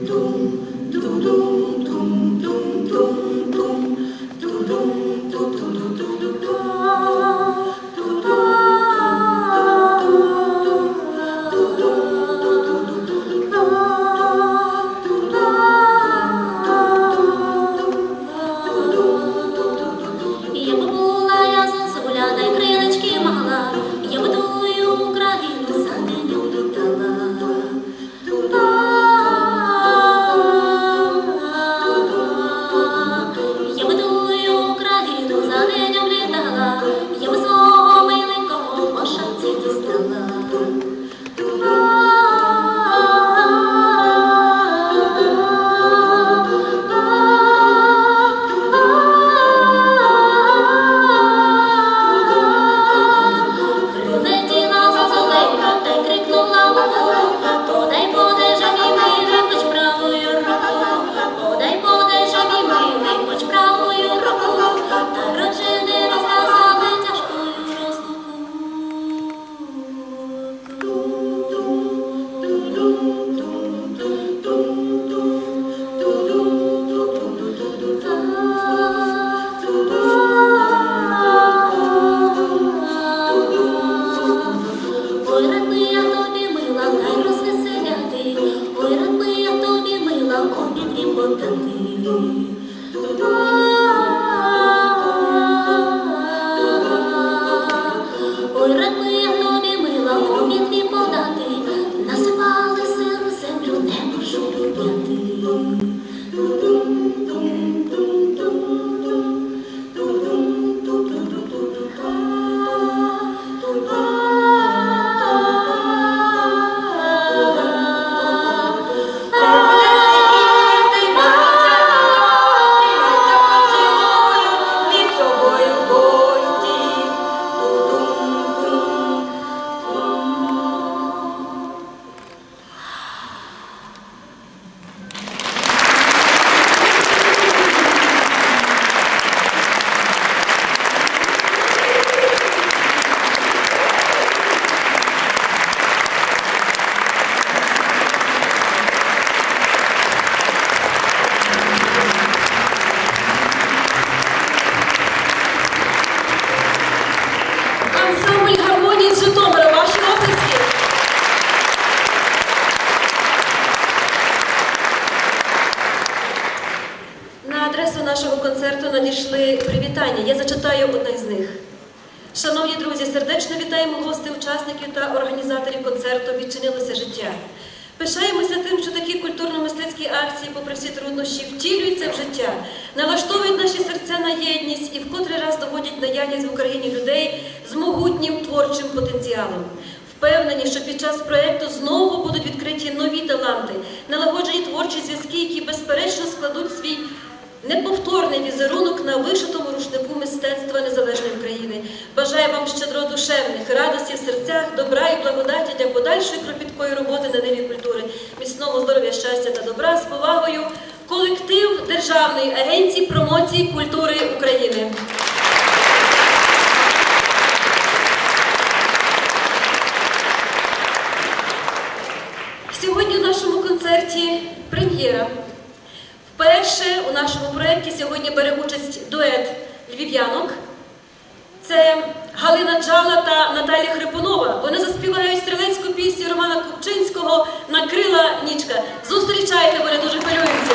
tung наявність в Україні людей з могутнім творчим потенціалом. Впевнені, що під час проєкту знову будуть відкриті нові таланти, налагоджені творчі зв'язки, які безперечно складуть свій неповторний візерунок на вишитому рушнику мистецтва незалежної України. Бажаю вам щедродушевних, радості в серцях, добра і благодаті для подальшої кропіткої роботи на ниві культури, міцного здоров'я, щастя та добра з повагою. Колектив Державної агенції промоції культури України. Сьогодні у нашому концерті прем'єра. Вперше у нашому проєкті сьогодні бере участь дует львів'янок. Це Галина Джала та Наталія Хрипунова. Вони заспівають стрілецьку пісню Романа Купчинського Накрила нічка. Зустрічайте, вони дуже хвилюються.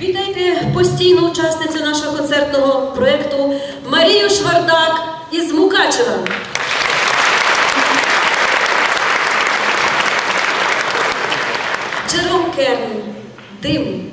Вітайте постійну учасницю нашого концертного проєкту Марію Швардак із Мукачева. Джером Керн, Дим,